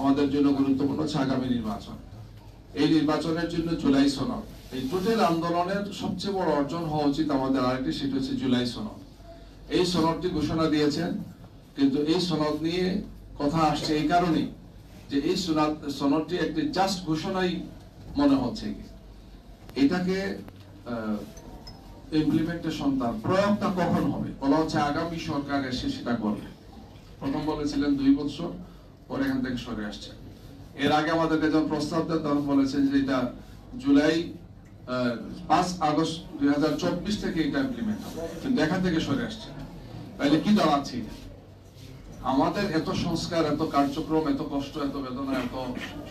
আমাদের জন্য গুরুত্বপূর্ণ হচ্ছে আগামী নির্বাচন। এই নির্বাচনের জন্য জুলাই সনদ। এই টোটাল আন্দোলনের সবচেয়ে বড় অর্জন হওয়া উচিত আমাদের আরেকটি, সেটা হচ্ছে জুলাই সনদ। এই সনদটি ঘোষণা দিয়েছেন, কিন্তু এই সনদ নিয়ে কথা আসছে এই কারণেই যে এই সনদ, সনদটি একটি জাস্ট ঘোষণাই মনে হচ্ছে। এটাকে ইমপ্লিমেন্টেশন তার প্রয়োগটা কখন হবে? বলা হচ্ছে আগামী সরকার এসে সেটা করবে। প্রথম বলেছিলেন দুই বছর পরে এখান থেকে সরে আসছে। এর আগে আমাদেরকে যখন প্রস্তাব দেন, তখন বলেছেন যে এটা জুলাই পাঁচ আগস্ট দুই হাজার চব্বিশ থেকে এটা ইমপ্লিমেন্ট হবে। এখান থেকে সরে আসছে। তাহলে কি দাঁড়াচ্ছে? আমাদের এত সংস্কার, এত কার্যক্রম, এত কষ্ট, এত বেদনা, এত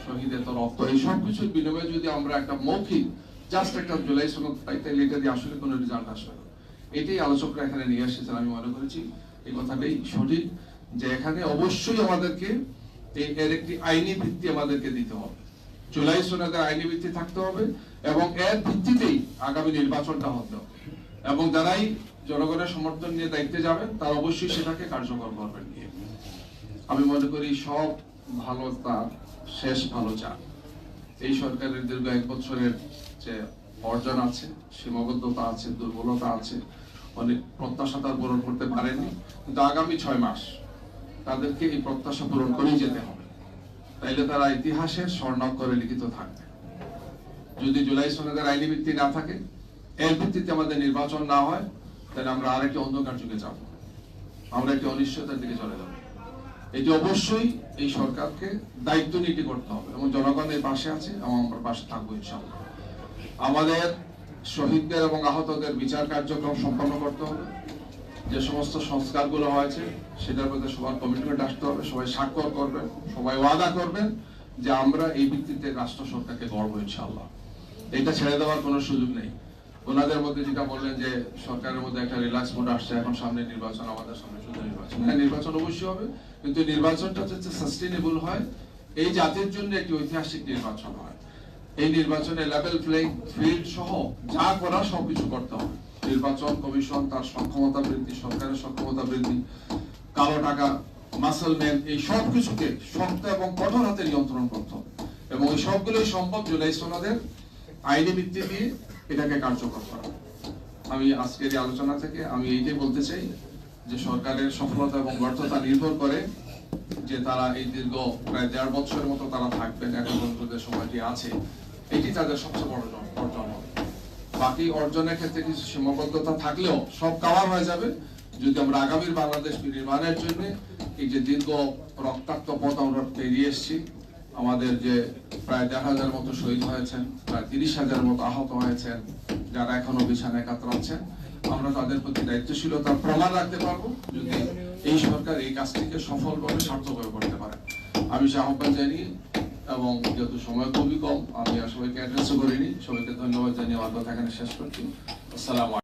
শহীদ, এত রক্ত, এই সব কিছুর বিনিময়ে যদি আমরা একটা মৌখিক জাস্ট একটা জুলাই সনদ পাই, তাহলে এটা দিয়ে আসলে কোনো রেজাল্ট আসবে না। এটাই আলোচকরা এখানে নিয়ে এসেছেন, আমি মনে করেছি। এই কথাটাই সঠিক। যে এখানে অবশ্যই আমাদেরকে এর একটি আইনি ভিত্তি আমাদেরকে দিতে হবে। জুলাই সনদের আইনি ভিত্তি থাকতে হবে এবং এর ভিত্তিতেই আগামী নির্বাচনটা হতে হবে। এবং যারাই জনগণের সমর্থন নিয়ে দায়িত্বে যাবেন, তারা অবশ্যই সেটাকে কার্যকর করবেন। আমি মনে করি সব ভালো তার, শেষ ভালো চান এই সরকারের দীর্ঘ এক বছরের যে অর্জন আছে, সীমাবদ্ধতা আছে, দুর্বলতা আছে, অনেক প্রত্যাশা তার পূরণ করতে পারেনি। কিন্তু আগামী ছয় মাস তাদেরকে এই প্রত্যাশা পূরণ করেই যেতে হবে। তাইলে তারা ইতিহাসের স্বর্ণাক্ষরে লিখিত থাকবে। যদি জুলাই সনদের আইনি ভিত্তি না থাকে, এর ভিত্তিতে আমাদের নির্বাচন না হয়, তাহলে আমরা আরেকটি অন্ধকার যুগে যাব। আমরা একটি অনিশ্চয়তার দিকে চলে যাব। এটি অবশ্যই এই সরকারকে দায়িত্ব এটি করতে হবে এবং জনগণের পাশে আছে এবং আমরা পাশে থাকব ইনশাআল্লাহ। আমাদের শহীদদের এবং আহতদের বিচার কার্যক্রম সম্পন্ন করতে হবে। যে সমস্ত সংস্কারগুলো হয়েছে, সেটার মধ্যে সবার কমিটমেন্ট আসতে হবে, সবাই স্বাক্ষর করবেন সবাই ওয়াদা করবেন যে আমরা এই ভিত্তিতে রাষ্ট্র সরকারকে গড়বো ইনশাআল্লাহ। এটা ছেড়ে দেওয়ার কোনো সুযোগ নেই। ওনাদের মধ্যে যেটা বললেন যে সরকারের মধ্যে একটা রিল্যাক্স মোড আসছে, এখন সামনে নির্বাচন, আমাদের সামনে শুধু নির্বাচন। হ্যাঁ নির্বাচন অবশ্যই হবে, কিন্তু নির্বাচনটা যাতে সাস্টেনেবল হয়, এই জাতির জন্য একটি ঐতিহাসিক নির্বাচন হয়। এই নির্বাচনে লেভেল প্লেইং ফিল্ড সহ যা করা সবকিছু করতে হবে। নির্বাচন কমিশন তার সক্ষমতা বৃদ্ধি, সরকারের সক্ষমতা বৃদ্ধি, কালো টাকা মাসেল ম্যান এই সব কিছুকে শক্ত এবং কঠোর হাতে নিয়ন্ত্রণ করতে এবং এই সবগুলোই সম্ভব জুলাই সনদের আইনি ভিত্তি দিয়ে এটাকে কার্যকর করা। আমি আজকের এই আলোচনা থেকে আমি এইটাই বলতে চাই যে সরকারের সফলতা এবং ব্যর্থতা নির্ভর করে যে তারা এই দীর্ঘ প্রায় দেড় বছরের মতো তারা থাকবেন, এখন যে সময়টি আছে, এটি তাদের সবচেয়ে বড় অর্জন বাকি অর্জনের ক্ষেত্রে কিছু সীমাবদ্ধতা থাকলেও সব কাভার হয়ে যাবে। যদি আমরা আগামীর বাংলাদেশ নির্মাণের জন্য এই যে দীর্ঘ রক্তাক্ত পথ আমরা পেরিয়ে এসেছি, আমাদের যে প্রায় দেড় হাজার মতো শহীদ হয়েছেন, প্রায় তিরিশ হাজার মতো আহত হয়েছেন, যারা এখনও বিছানায় কাতরাচ্ছেন আমরা তাদের প্রতি দায়িত্বশীলতার প্রমাণ রাখতে পারব যদি এই সরকার এই কাজটিকে সফলভাবে সার্থকভাবে করতে পারে। আমি সে আহ্বান জানিয়ে এবং যেহেতু সময় খুবই কম, আমি আর সবাইকে অ্যাড্রেসও করিনি। সবাইকে ধন্যবাদ জানিয়ে আমার কথা এখানে শেষ করছি। আসসালাম